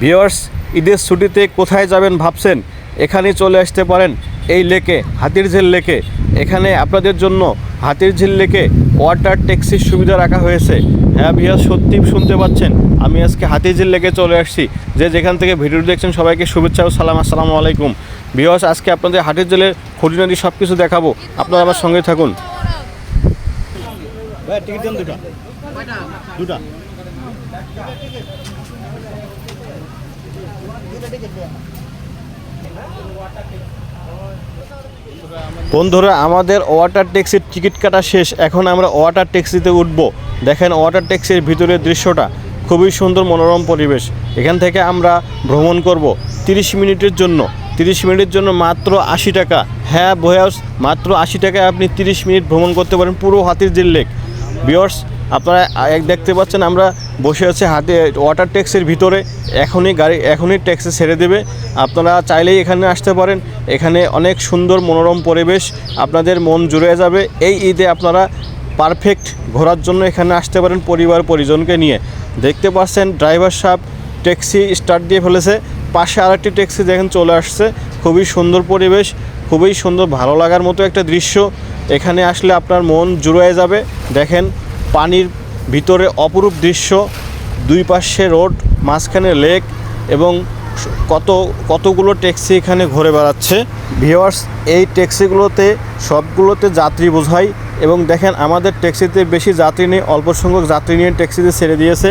Viewers ঈদের ছুটিতে কোথায় যাবেন ভাবছেন? এখানে চলে আসতে পারেন এই লেকে, হাতিরঝিল লেকে। এখানে আপনাদের জন্য হাতিরঝিল লেকে ওয়াটার ট্যাক্সির সুবিধা রাখা হয়েছে। হ্যাঁ ভিওর সত্যি শুনতে পাচ্ছেন, আমি আজকে হাতিরঝিল লেকে চলে আসছি। যে যেখান থেকে ভিডিও দেখছেন, সবাইকে শুভেচ্ছা ও সালাম, আসসালামু আলাইকুম। ভিওর্স আজকে আপনাদের হাতিরঝিলের খুঁটিনাটি সব কিছু দেখাবো। আপনারা আমার সঙ্গে থাকুন। দুটা দুটা বন্ধুরা, আমাদের ওয়াটার ট্যাক্সির টিকিট কাটা শেষ। এখন আমরা ওয়াটার ট্যাক্সিতে উঠব। দেখেন ওয়াটার ট্যাক্সির ভিতরের দৃশ্যটা। খুবই সুন্দর মনোরম পরিবেশ। এখান থেকে আমরা ভ্রমণ করব তিরিশ মিনিটের জন্য। তিরিশ মিনিটের জন্য মাত্র আশি টাকা। হ্যাঁ বয়াস মাত্র আশি টাকায় আপনি তিরিশ মিনিট ভ্রমণ করতে পারেন পুরো হাতির জিল লেক বিয়ার্স আপনারা এক দেখতে পাচ্ছেন, আমরা বসে আছি হাতে ওয়াটার ট্যাক্সির ভিতরে। এখনই গাড়ি, এখনই ট্যাক্সি ছেড়ে দেবে। আপনারা চাইলেই এখানে আসতে পারেন। এখানে অনেক সুন্দর মনোরম পরিবেশ, আপনাদের মন জুড়ে যাবে। এই ঈদে আপনারা পারফেক্ট ঘোরার জন্য এখানে আসতে পারেন পরিবার পরিজনকে নিয়ে। দেখতে পাচ্ছেন ড্রাইভার সাহেব ট্যাক্সি স্টার্ট দিয়ে ফেলেছে। পাশে আরেকটি ট্যাক্সি দেখেন চলে আসছে। খুবই সুন্দর পরিবেশ, খুবই সুন্দর, ভালো লাগার মতো একটা দৃশ্য। এখানে আসলে আপনার মন জুড়ে যাবে। দেখেন পানির ভিতরে অপরূপ দৃশ্য, দুই পাশে রোড, মাঝখানে লেক এবং কত, কতগুলো ট্যাক্সি এখানে ঘুরে বেড়াচ্ছে। ভিওয়ার্স এই ট্যাক্সিগুলোতে সবগুলোতে যাত্রী বোঝাই এবং দেখেন আমাদের ট্যাক্সিতে বেশি যাত্রী নেই, অল্প সংখ্যক যাত্রী নিয়ে ট্যাক্সিতে ছেড়ে দিয়েছে।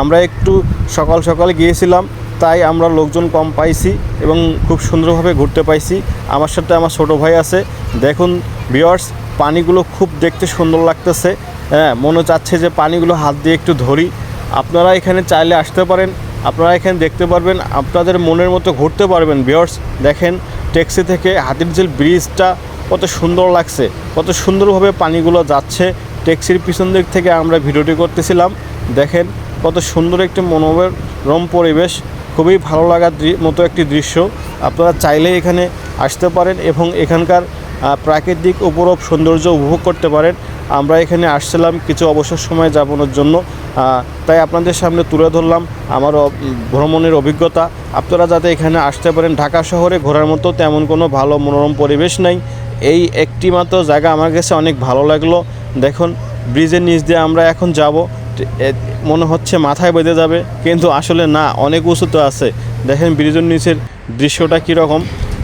আমরা একটু সকাল সকাল গিয়েছিলাম, তাই আমরা লোকজন কম পাইছি এবং খুব সুন্দরভাবে ঘুরতে পাইছি। আমার সাথে আমার ছোটো ভাই আছে। দেখুন ভিওয়ার্স পানিগুলো খুব দেখতে সুন্দর লাগতেছে। হ্যাঁ মনে চাচ্ছে যে পানিগুলো হাত দিয়ে একটু ধরি। আপনারা এখানে চাইলে আসতে পারেন, আপনারা এখানে দেখতে পারবেন, আপনাদের মনের মতো ঘুরতে পারবেন ভিওর্স দেখেন ট্যাক্সি থেকে হাতির হাতিরঝিল ব্রিজটা কত সুন্দর লাগছে, কত সুন্দরভাবে পানিগুলো যাচ্ছে। ট্যাক্সির পিছন দিক থেকে আমরা ভিডিওটি করতেছিলাম। দেখেন, কত সুন্দর একটি মনোরম পরিবেশ, খুবই ভালো লাগার মতো একটি দৃশ্য। আপনারা চাইলেই এখানে আসতে পারেন এবং এখানকার প্রাকৃতিক উপরূপ সৌন্দর্য উপভোগ করতে পারেন। আমরা এখানে আসছিলাম, কিছু অবসর সময় যাপনের জন্য। তাই আপনাদের সামনে তুলে ধরলাম আমার ভ্রমণের অভিজ্ঞতা। আপনারা যাতে এখানে আসতে পারেন, ঢাকা শহরে ঘোরার মতো তেমন কোনো ভালো মনোরম পরিবেশ নাই। এই একটি মাত্র জায়গা আমার কাছে অনেক ভালো লাগল। দেখুন, ব্রিজের নিচ দিয়ে আমরা এখন যাব। মনে হচ্ছে মাথায় বেঁধে যাবে, কিন্তু আসলে না, অনেক উঁচুতে আছে। দেখেন, ব্রিজের নিচের দৃশ্যটা কীরকম।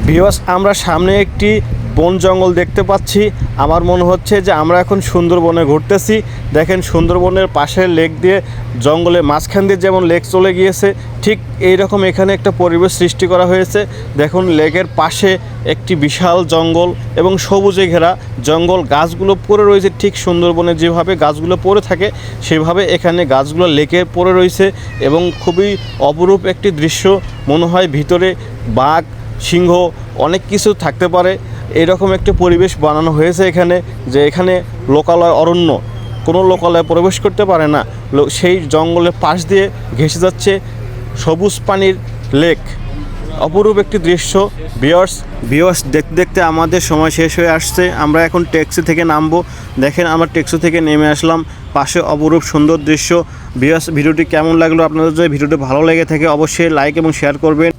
ভিওস আমরা সামনে একটি বন জঙ্গল দেখতে পাচ্ছি। আমার মনে হচ্ছে যে আমরা এখন সুন্দরবনে ঘুরতেছি। দেখেন সুন্দরবনের পাশের লেক দিয়ে জঙ্গলের মাঝখান দিয়ে যেমন লেক চলে গিয়েছে, ঠিক এই রকম এখানে একটা পরিবেশ সৃষ্টি করা হয়েছে। দেখুন, লেকের পাশে একটি বিশাল জঙ্গল এবং সবুজে ঘেরা জঙ্গল। গাছগুলো পড়ে রয়েছে, ঠিক সুন্দরবনে যেভাবে গাছগুলো পড়ে থাকে, সেভাবে এখানে গাছগুলো লেকে পড়ে রয়েছে এবং খুবই অপরূপ একটি দৃশ্য। মনে হয় ভিতরে বাঘ সিংহ, অনেক কিছু থাকতে পারে। এরকম একটি পরিবেশ বানানো হয়েছে এখানে, যে এখানে লোকালয় অরণ্য, কোনো লোকালয়ে প্রবেশ করতে পারে না। সেই জঙ্গলের পাশ দিয়ে ঘেসে যাচ্ছে সবুজ পানির লেক। অপরূপ একটি দৃশ্য। বিয়ার্স বিয়ার্স দেখতে দেখতে আমাদের সময় শেষ হয়ে আসছে। আমরা এখন ট্যাক্সি থেকে নামবো। দেখেন, আমরা ট্যাক্সি থেকে নেমে আসলাম। পাশে অপরূপ সুন্দর দৃশ্য। বিয়ার্স ভিডিওটি কেমন লাগল? আপনাদের যদি ভিডিওটি ভালো লেগে থাকে, অবশ্যই লাইক এবং শেয়ার করবেন।